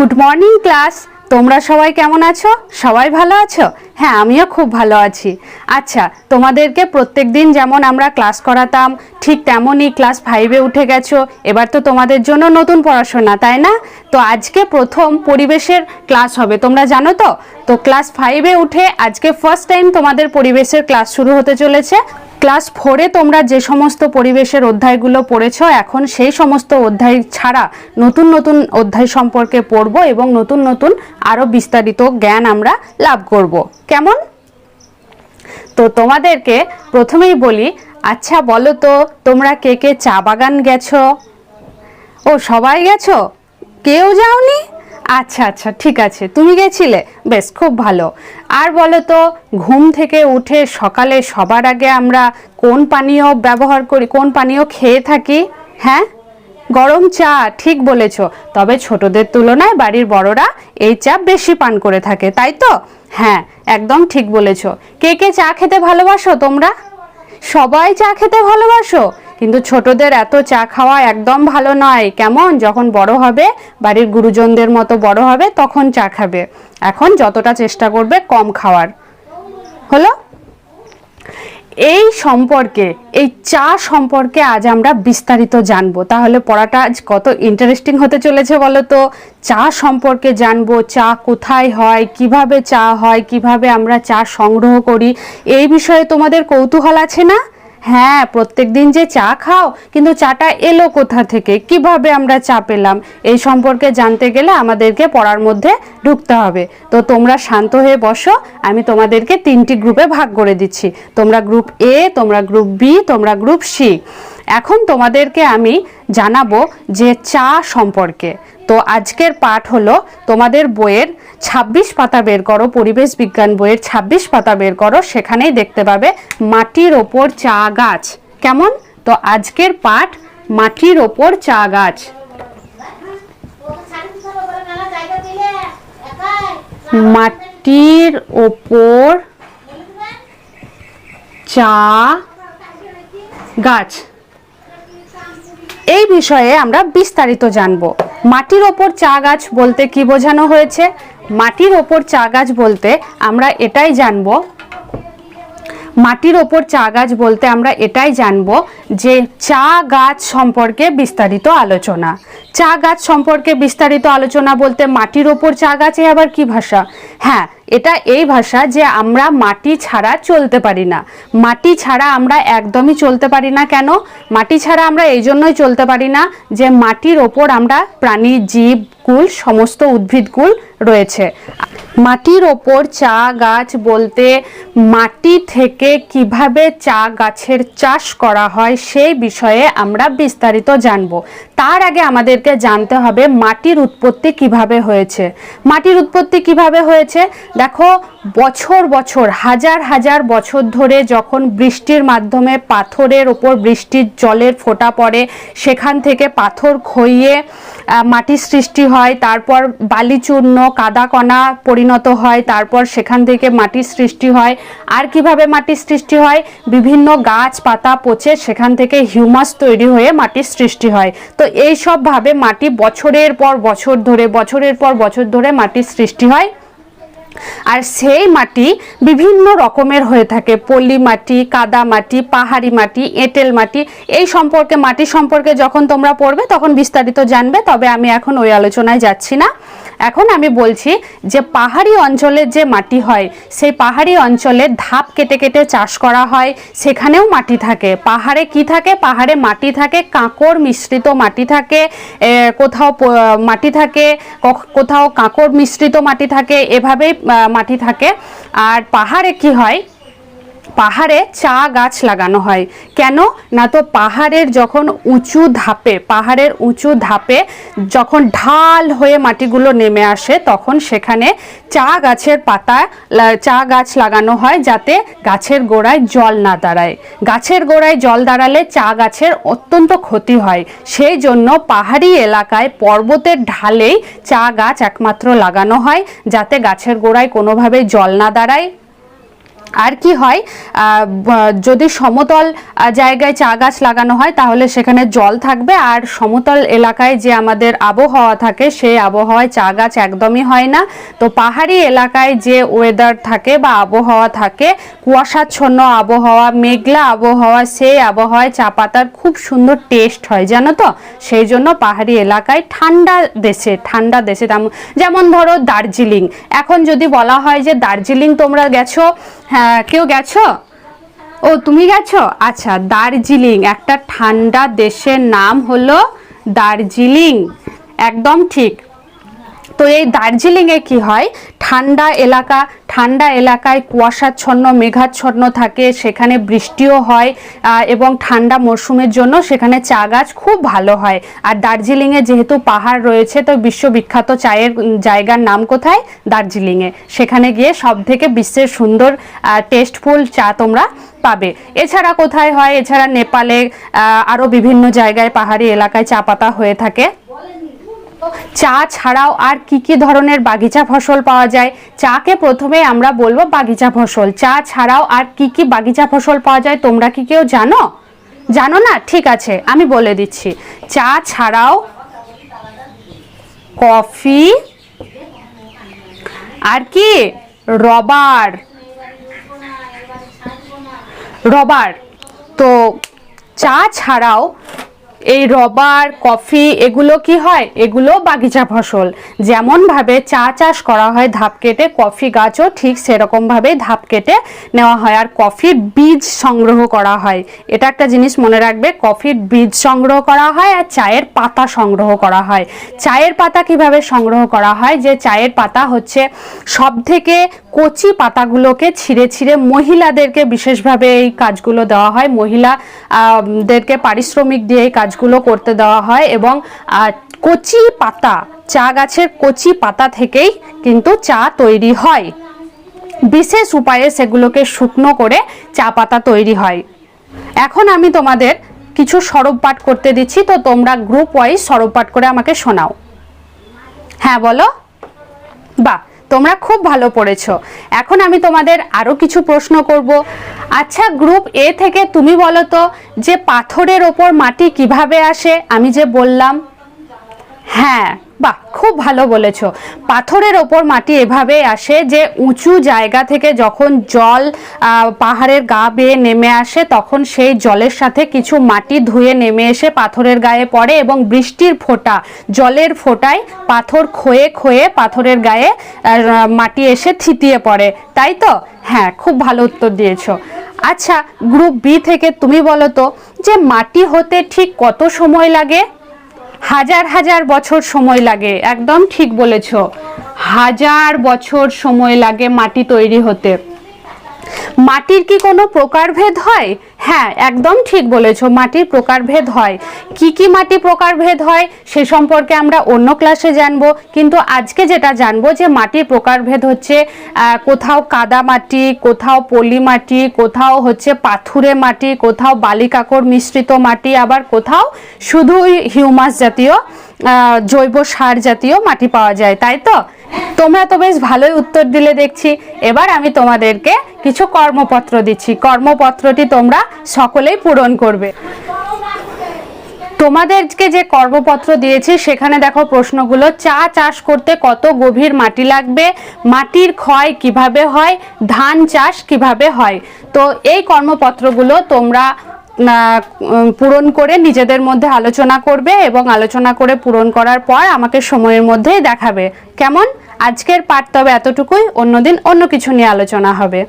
Good morning class তোমরা সবাই কেমন আছো? সবাই ভালো আছো? হ্যাঁ আমিও খুব ভালো আছি। আচ্ছা তোমাদেরকে প্রত্যেক দিন যেমন আমরা ক্লাস করাতাম, ঠিক তেমনই ক্লাস ফাইভে উঠে গেছো। এবার তো তোমাদের জন্য নতুন পড়াশোনা, তাই না? তো আজকে প্রথম পরিবেশের ক্লাস হবে। তোমরা জানো তো? তো ক্লাস ফাইভে উঠে আজকে ফার্স্ট টাইম তোমাদের পরিবেশের ক্লাস শুরু হতে চলেছে। ক্লাস ফোরে তোমরা যে সমস্ত পরিবেশের অধ্যায়গুলো পড়েছো, এখন সেই সমস্ত অধ্যায় ছাড়া নতুন নতুন অধ্যায় সম্পর্কে পড়ব এবং নতুন নতুন আরও বিস্তারিত জ্ঞান আমরা লাভ করব। কেমন? তো তোমাদেরকে প্রথমেই বলি আচ্ছা বলো তো, তোমরা কে কে চা বাগান গেছো? ও, সবাই গেছো? কেউ যাওনি? আচ্ছা আচ্ছা ঠিক আছে। তুমি গেছিলে? বেশ, খুব ভালো। আর বলো তো, ঘুম থেকে উঠে সকালে সবার আগে আমরা কোন পানীয় ব্যবহার করি, কোন পানীয় খেয়ে থাকি? হ্যাঁ? গরম চা, ঠিক বলেছ। তবে ছোটদের তুলনায় বাড়ির বড়রা এই চা বেশি পান করে থাকে, তাই তো? হ্যাঁ একদম ঠিক বলেছ। কে কে চা খেতে ভালোবাসো তোমরা? সবাই চা খেতে ভালোবাসো? কিন্তু ছোটদের এত চা খাওয়া একদম ভালো নয়। কেমন? যখন বড় হবে, বাড়ির গুরুজনদের মতো বড় হবে, তখন চা খাবে। এখন যতটা চেষ্টা করবে, কম খাওয়ার। হলো? এই সম্পর্কে, এই চা সম্পর্কে আজ আমরা বিস্তারিত জানব। তাহলে পড়াটা আজ কত ইন্টারেস্টিং হতে চলেছে বলো তো? চা সম্পর্কে জানব, চা কোথায় হয়, কীভাবে চা হয়, কীভাবে আমরা চা সংগ্রহ করি, এই বিষয়ে তোমাদের কৌতূহল আছে না? হ্যাঁ প্রত্যেক দিন যে চা খাও, কিন্তু চাটা এলো কোথা থেকে? কীভাবে আমরা চা পেলাম? এই সম্পর্কে জানতে গেলে আমাদেরকে পড়ার মধ্যে ঢুকতে হবে। তো তোমরা শান্ত হয়ে বসো, আমি তোমাদেরকে তিনটি গ্রুপে ভাগ করে দিচ্ছি। তোমরা গ্রুপ এ তোমরা গ্রুপ বি তোমরা গ্রুপ সি এখন তোমাদেরকে আমি জানাব যে চা সম্পর্কে। তো আজকের পাঠ হলো তোমাদের বইয়ের ২৬ পাতা বের করো, পরিবেশ বিজ্ঞান বইয়ের ২৬ পাতা বের করো, সেখানেই দেখতে পাবে মাটির ওপর চা গাছ। কেমন? তো আজকের পাঠ মাটির ওপর চা গাছ। মাটির ওপর চা গাছ। এই বিষয়ে আমরা বিস্তারিত জানব। মাটির ওপর চা গাছ বলতে কি বোঝানো হয়েছে? মাটির ওপর চা গাছ বলতে আমরা এটাই জানব। মাটির ওপর চা গাছ বলতে আমরা এটাই জানব যে চা গাছ সম্পর্কে বিস্তারিত আলোচনা। চা গাছ সম্পর্কে বিস্তারিত আলোচনা বলতে মাটির ওপর চা গাছে আবার কি ভাষা? হ্যাঁ এটা এই ভাষা যে আমরা মাটি ছাড়া চলতে পারি না। মাটি ছাড়া আমরা একদমই চলতে পারি না কেন? মাটি ছাড়া আমরা এই জন্যই চলতে পারি না যে মাটির ওপর আমরা প্রাণী, জীব, কুল, সমস্ত উদ্ভিদকুল রয়েছে। মাটির ওপর চা গাছ বলতে মাটি থেকে কীভাবে চা গাছের চাষ করা হয় সেই বিষয়ে আমরা বিস্তারিত জানব। তার আগে আমাদেরকে জানতে হবে মাটির উৎপত্তি কীভাবে হয়েছে। মাটির উৎপত্তি কীভাবে হয়েছে? দেখো, বছর বছর, হাজার হাজার বছর ধরে যখন বৃষ্টির মাধ্যমে পাথরের ওপর বৃষ্টির জলের ফোঁটা পড়ে, সেখান থেকে পাথর খইয়ে মাটির সৃষ্টি হয়। তারপর বালিচূর্ণ, কাদাকণা পরিণত হয়, তারপর সেখান থেকে মাটির সৃষ্টি হয়। আর কীভাবে মাটির সৃষ্টি হয়? বিভিন্ন গাছ পাতা পচে সেখান থেকে হিউমাস তৈরি হয়ে মাটির সৃষ্টি হয়। তো এই সবভাবে মাটি বছরের পর বছর ধরে, বছরের পর বছর ধরে মাটির সৃষ্টি হয়। আর সেই মাটি বিভিন্ন রকমের হয়ে থাকে। পলি মাটি, কাদা মাটি, পাহাড়ি মাটি, এঁটেল মাটি। এই সম্পর্কে, মাটি সম্পর্কে যখন তোমরা পড়বে তখন বিস্তারিত জানবে, তবে আমি এখন ওই আলোচনায় যাচ্ছি না। এখন আমি বলছি যে পাহাড়ি অঞ্চলের যে মাটি হয়, সেই পাহাড়ি অঞ্চলে ধাপ কেটে কেটে চাষ করা হয়, সেখানেও মাটি থাকে। পাহাড়ে কি থাকে? পাহাড়ে মাটি থাকে কাঁকর মিশ্রিত মাটি থাকে কোথাও মাটি থাকে কোথাও কাঁকর মিশ্রিত মাটি থাকে, এভাবেই মাটি থাকে। আর পাহাড়ে কি হয়? পাহাড়ে চা গাছ লাগানো হয়। কেন? না তো পাহাড়ের যখন উঁচু ধাপে, পাহাড়ের উঁচু ধাপে যখন ঢাল হয়ে মাটিগুলো নেমে আসে, তখন সেখানে চা গাছের পাতা চা গাছ লাগানো হয় যাতে গাছের গোড়ায় জল না দাঁড়ায়। গাছের গোড়ায় জল দাঁড়ালে চা গাছের অত্যন্ত ক্ষতি হয়। সেই জন্য পাহাড়ি এলাকায় পর্বতের ঢালেই চা গাছ একমাত্র লাগানো হয়, যাতে গাছের গোড়ায় কোনোভাবে জল না দাঁড়ায়। আর কি হয় যদি সমতল জায়গায় চা গাছ লাগানো হয়, তাহলে সেখানে জল থাকবে। আর সমতল এলাকায় যে আমাদের আবহাওয়া থাকে, সেই আবহাওয়ায় চা গাছ একদমই হয় না। তো পাহাড়ি এলাকায় যে ওয়েদার থাকে বা আবহাওয়া থাকে, কুয়াশাচ্ছন্ন আবহাওয়া, মেঘলা আবহাওয়া, সেই আবহাওয়ায় চা পাতার খুব সুন্দর টেস্ট হয়, জানো তো? সেই জন্য পাহাড়ি এলাকায় ঠান্ডা দেশে ঠান্ডা দেশে যেমন ধরো দার্জিলিং। এখন যদি বলা হয় যে দার্জিলিং তোমরা গেছো হ্যাঁ কেউ গেছো? ও, তুমি গেছো? আচ্ছা দার্জিলিং, একটা ঠান্ডা দেশের নাম হলো দার্জিলিং। একদম ঠিক। তো এই দার্জিলিংয়ে কি হয়? ঠান্ডা এলাকা, ঠান্ডা এলাকায় কুয়াশাচ্ছন্ন, মেঘাচ্ছন্ন থাকে, সেখানে বৃষ্টিও হয় এবং ঠান্ডা মরশুমের জন্য সেখানে চা গাছ খুব ভালো হয়। আর দার্জিলিংয়ে যেহেতু পাহাড় রয়েছে, তো বিশ্ববিখ্যাত চায়ের জায়গার নাম কোথায়? দার্জিলিংয়ে। সেখানে গিয়ে সব থেকে বিশ্বের সুন্দর টেস্টফুল চা তোমরা পাবে। এছাড়া কোথায় হয়? এছাড়া নেপালে আরও বিভিন্ন জায়গায় পাহাড়ি এলাকায় চা পাতা হয়ে থাকে। চা ছাড়াও আর কি কি ধরনের বাগিচা ফসল পাওয়া যায়? চাকে প্রথমে আমরা বলব বাগিচা ফসল। চা ছাড়াও আর কি কি বাগিচা ফসল পাওয়া যায় তোমরা কি কেউ জানো? জানো না? ঠিক আছে, আমি বলে দিচ্ছি। চা ছাড়াও কফি আর কি? রবার। রবার। তো চা ছাড়াও এই রবার, কফি, এগুলো কি হয়? এগুলো বাগিচা ফসল। যেমনভাবে চা চাষ করা হয়, ধাপ কেটে কফি গাছও ঠিক সেরকমভাবেই ধাপ কেটে নেওয়া হয়। আর কফির বীজ সংগ্রহ করা হয়। এটা একটা জিনিস মনে রাখবে, কফির বীজ সংগ্রহ করা হয় আর চায়ের পাতা সংগ্রহ করা হয়। চায়ের পাতা কীভাবে সংগ্রহ করা হয়? যে চায়ের পাতা হচ্ছে সব থেকে কচি পাতাগুলোকে ছিঁড়ে ছিঁড়ে মহিলাদেরকে বিশেষভাবে এই কাজগুলো দেওয়া হয়। মহিলা আহ, দেরকে পারিশ্রমিক দিয়ে এই কাজগুলো করতে দেওয়া হয় এবং কচি পাতা চা গাছের কচি পাতা থেকেই কিন্তু চা তৈরি হয়। বিশেষ উপায়ে সেগুলোকে শুকনো করে চা পাতা তৈরি হয়। এখন আমি তোমাদের কিছু সরব পাঠ করতে দিচ্ছি তো তোমরা গ্রুপ ওয়াইজ সরব পাঠ করে আমাকে শোনাও। হ্যাঁ বলো। বাহ। তোমরা খুব ভালো পড়েছো। এখন আমি তোমাদের আরও কিছু প্রশ্ন করব। আচ্ছা গ্রুপ এ থেকে তুমি বলো তো, যে পাথরের ওপর মাটি কীভাবে আসে? আমি যে বললাম হ্যাঁ। বাহ, খুব ভালো বলেছ। পাথরের ওপর মাটি এভাবে আসে যে উঁচু জায়গা থেকে যখন জল পাহাড়ের গা বেয়ে নেমে আসে, তখন সেই জলের সাথে কিছু মাটি ধুয়ে নেমে এসে পাথরের গায়ে পড়ে এবং বৃষ্টির ফোঁটা, জলের ফোঁটায় পাথর ক্ষয়ে ক্ষয়ে পাথরের গায়ে মাটি এসে থিতিয়ে পড়ে। তাই তো? হ্যাঁ খুব ভালো উত্তর দিয়েছ। আচ্ছা গ্রুপ বি থেকে তুমি বলো তো, যে মাটি হতে ঠিক কত সময় লাগে? হাজার হাজার বছর সময় লাগে, একদম ঠিক বলেছ। হাজার বছর সময় লাগে মাটি তৈরি হতে। মাটির কি কোনো প্রকারভেদ হয়? হ্যাঁ একদম ঠিক বলেছ, মাটির প্রকারভেদ হয়। কি কি মাটি প্রকারভেদ হয়, সে সম্পর্কে আমরা অন্য ক্লাসে জানব। কিন্তু আজকে যেটা জানব যে মাটির প্রকারভেদ হচ্ছে কোথাও কাদা মাটি, কোথাও পলি মাটি, কোথাও হচ্ছে পাথুরে মাটি, কোথাও বালিকাকর মিশ্রিত মাটি, আবার কোথাও শুধুই হিউমাস জাতীয় জৈব সার জাতীয় মাটি পাওয়া যায়, তাই তো? তোমরা তো বেশ ভালোই উত্তর দিলে দেখছি। এবার আমি তোমাদেরকে কিছু কর্মপত্র দিচ্ছি। কর্মপত্রটি তোমরা সকলেই পূরণ করবে। তোমাদেরকে যে কর্মপত্র দিয়েছি, সেখানে দেখো প্রশ্নগুলো, চা চাষ করতে কত গভীর মাটি লাগবে, মাটির ক্ষয় কীভাবে হয়, ধান চাষ কীভাবে হয়। তো এই কর্মপত্রগুলো তোমরা পূরণ করে নিজেদের মধ্যে আলোচনা করবে এবং আলোচনা করে পূরণ করার পর আমাকে সময়ের মধ্যেই দেখাবে। কেমন? আজকের পাঠ তবে এতটুকুই। অন্যদিন অন্য কিছু নিয়ে আলোচনা হবে।